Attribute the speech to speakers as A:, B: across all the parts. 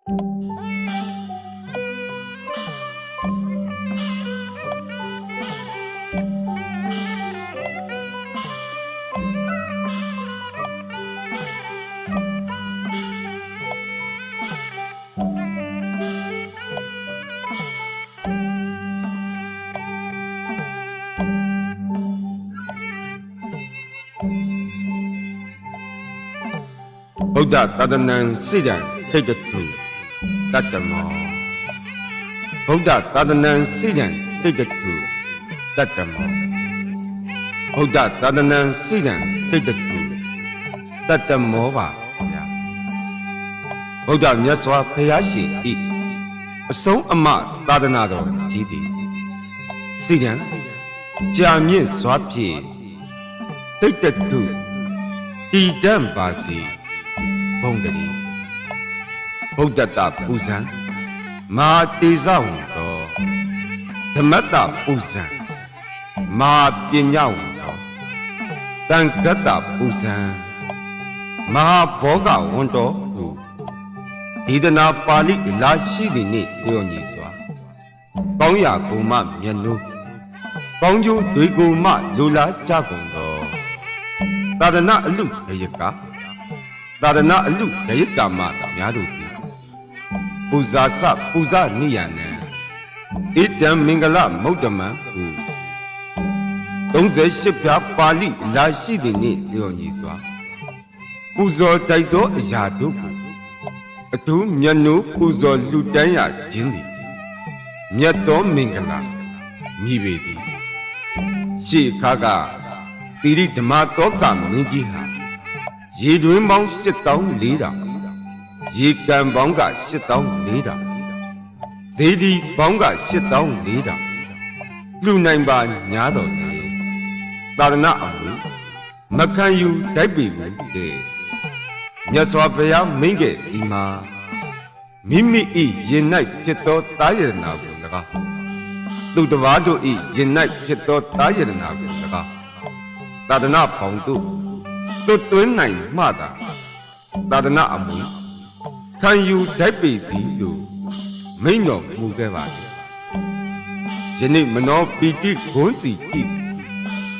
A: ဗုဒ္ဓတဒနံစိ တံထိတ်တတုတတ္တမောဗုဒ္ဓတဒနံစိတံထိတ်တတုတတ္တမောဗုဒ္ဓတဒနံစိတံထိတ်တတုတတ္တမောပါဗျာဗုဒ္ဓမြတ်စွာဘုရားရှင်ဤအဆုံးအမသာသနာတော်ကြီးသည်စိတံကြာမြင့်စွာဖြင့်ထိတ်တတုတည်တံ့ပါစေဘုံတရီ ဗုဒ္ဓတပူဇံမာတေဇဝံတော်ဓမ္မတပူဇံမာပညာဝံတော်တန်ကတ္တပူဇံမဟာဘောဂဝံတော်ဟုဒေသနာပါဠိလာရှိသည်နှင့်လျော်ညီစွာကောင်းရာကုံမမျက်နှုကောင်းကျိုးတွေကုံမလူလာကြကုန်တော်သာသနာအလူဘယကသာရဏအလူဒယကမများတို့သည် ပူဇာစပူဇာနိယနံဣတံမင်္ဂလမௌတ္တမံဟု38ပြားပါဠိလာရှိသည်နှင့်လျော်ညီစွာပူဇော်တိုက်သောအရာတို့ကိုအထူးမြတ်နိုးပူဇော်လှူဒန်းရခြင်းသည်မြတ်သောမင်္ဂလာမြည်ပေသည်ရှေးခါကတိရိဓမ္မတောကမင်းကြီးဟာရေတွင်ပေါင်း7400 ရေကန်ပေါင်းက7400ဇေဒီပေါင်းက7400လူနိုင်ပါညာတော်လေသာသနာအမွေမခံယူတိုက်ပြီဘူးတဲ့မြတ်စွာဘုရားမိန့်ခဲ့ဒီမှာမိမိဤရင်၌ဖြစ်သောတာယရနာကို၎င်းသူတစ်ပါးတို့ဤရင်၌ဖြစ်သောတာယရနာကို၎င်းသာသနာပေါင်းတို့တွတ်တွင်းနိုင်မှသာသာသနာအမှု ခံယူဓာတ်ပေသည်လို့မိန့်တော်မူခဲ့ပါသည်ယနေ့မနောပီတိဂုံးစီတိ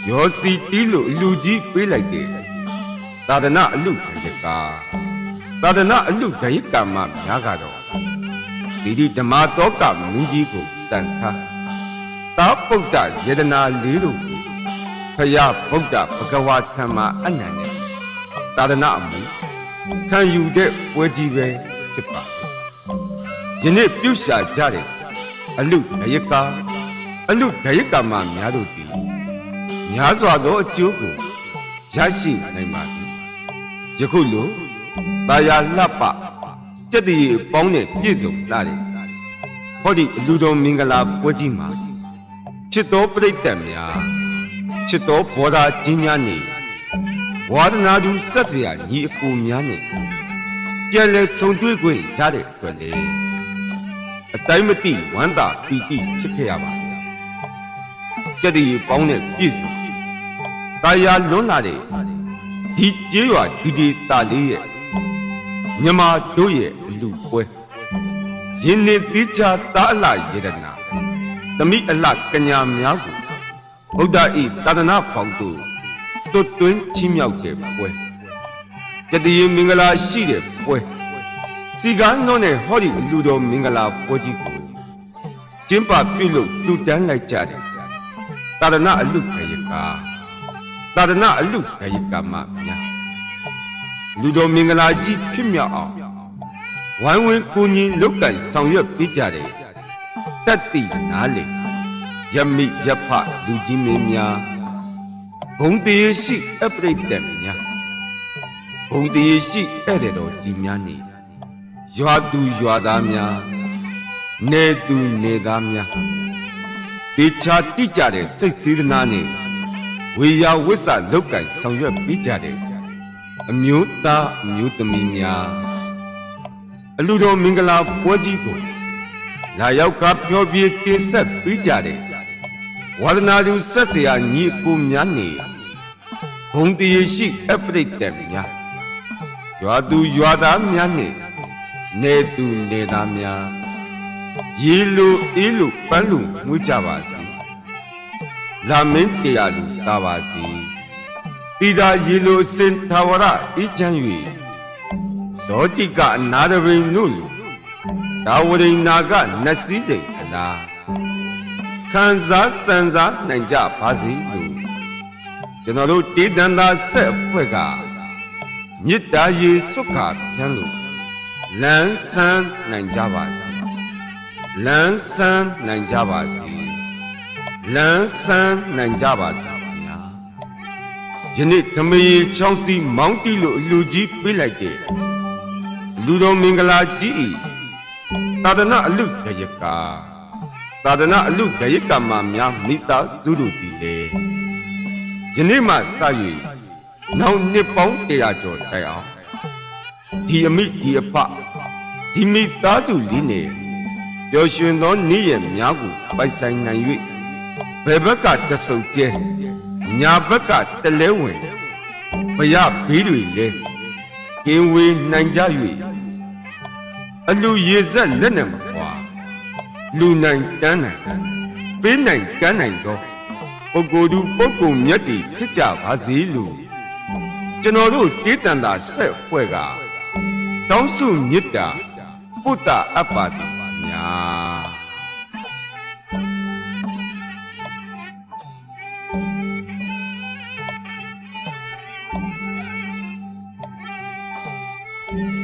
A: ရောစီတီးလို့လူကြီးပေးလိုက်တယ်သာသနာအလူဒယကာသာသနာအလူဒယကမများကတော့ဒီဒီဓမ္မတောကမင်းကြီးကိုစံထားသာပုဒ္ဒယေဒနာလေးတို့ကိုဖယားဗုဒ္ဓဘဂဝါဓမ္မအနန္တသာသနာအမှုခံယူတဲ့ပွဲကြီးပဲ ဖြစ်ပါတယ်ယနေ့ပြုရှာကြတယ်အလူဒယကာအလူဒယကမများတို့သည်များစွာသောအကျိုးကိုရရှိနိုင်ပါသည်ယခုလိုတာယာလှပစက်တည်ပေါင်းနဲ့ပြည့်စုံလာတယ်ဟောဒီအလူတော်မင်္ဂလာပွဲကြီးမှာချစ်တော်ပြိတ္တများချစ်တော်ဘောဓာကြီးများနေဝါဒနာသူဆက်เสียညီအကိုများနဲ့ ပြန်လဲဆုံတွေ့ခွင့်ရတဲ့အတွက်လေအတိုင်းမတိဝမ်းသာပီတိဖြစ်ခဲ့ရပါဘူးကြက်တည်ပေါင်းတဲ့ပြည့်စုံတာယာလွန်းလာတဲ့ဒီကျေးရွာဒီဒီတာလေးရဲ့မြမတို့ရဲ့အလူပွဲရင်းနေတိချာတာအလှယေဒနာသမိအလှကညာများကိုဗုဒ္ဓဤသာသနာပေါင်းတို့တွတ်တွင်းချီးမြှောက်တဲ့ပွဲ ကြတည်မင်္ဂလာရှိတဲ့ပွဲစီကားနှုံးတဲ့ဟောဒီအလူတော်မင်္ဂလာပွဲကြီးကိုကျင်းပပြုလုပ်တူတန်းလိုက်ကြတယ်သာသနာအလူခရကာသာသနာအလူခရကာမများလူတော်မင်္ဂလာကြီးဖြစ်မြောက်အောင်ဝိုင်းဝန်းကိုကြီးလုတ်ကန်ဆောင်ရွက်ပေးကြတယ်တတ်တိနားလေယမိယဖလူကြီးမင်းများဂုံတရေရှိအပရိတ်တများ ဂုံတရေရှိဧည့်သည်တော်ကြီးများနေရွာသူရွာသားများနေသူနေသားများဒေချာတိကြတဲ့စိတ်စေတနာနဲ့ဝေယဝိဆလုတ်ကန်ဆောင်ရွက်ပေးကြတဲ့အမျိုးသားအမျိုးသမီးများအလူတော်မင်္ဂလာပွဲကြီးကိုလာရောက်ကမျောပြေတင်ဆက်ပေးကြတဲ့ဝါဒနာသူဆက်เสียညီအကိုများနေဘုံတရေရှိအပရိတ်တက်များ ရွာသူရွာသားများနဲ့နေသူနေသားများရေလိုအေးလိုပန်းလိုမွေးကြပါစေလာမင်းတရားလူတာပါစေဣဒာရေလိုအစင်သာဝရဤချမ်း၍ဇောတိကအနာရဘိန်နုလူဒါဝရိနာကနတ်စည်းစိမ်ခလားခံစားစံစားနိုင်ကြပါစေလို့ကျွန်တော်တို့တေးတန်သာဆက်အဖွဲ့က မေတ္တာရေစွတ်ခါပြန်လို့လန်းဆန်းနိုင်ကြပါစေလန်းဆန်းနိုင်ကြပါစေလန်းဆန်းနိုင်ကြပါစေခင်ဗျာယနေ့ဓမယေချောင်းစီမောင်းတီလို့အလူကြီးပေးလိုက်တဲ့လူတော်မင်္ဂလာကြီးဤသာသနာအလူတရကာသာသနာအလူတရကာမှာများမိသားစုတို့တည်လေယနေ့မှစ၍ နောက်နှစ်ပေါင်း100ကျော်တိုင်အောင်ဒီအမိဒီအဖဒီမိသားစုလေးနေပျော်ရွှင်သောနေ့ရက်များကိုပိုက်ဆိုင်နိုင်၍ဘယ်ဘက်ကတဆုပ်ကျဲညာဘက်ကတလဲဝင်ဘရဘေးတွေလဲကင်းဝေးနိုင်ကြ၍အလူရေဆက်လက်နဲ့မကွာလူနိုင်တန်းနိုင်ပေးနိုင်ကမ်းနိုင်သောပုဂ္ဂိုလ်သူပုဂ္ဂိုလ်မြတ်တွေဖြစ်ကြပါစေလို့ ကျွန်တော်တို့တေးတန်တာဆက်ဖွဲ့ကတောင်းစုမြစ်တာပုတ္တအပ္ပတိပါညာ။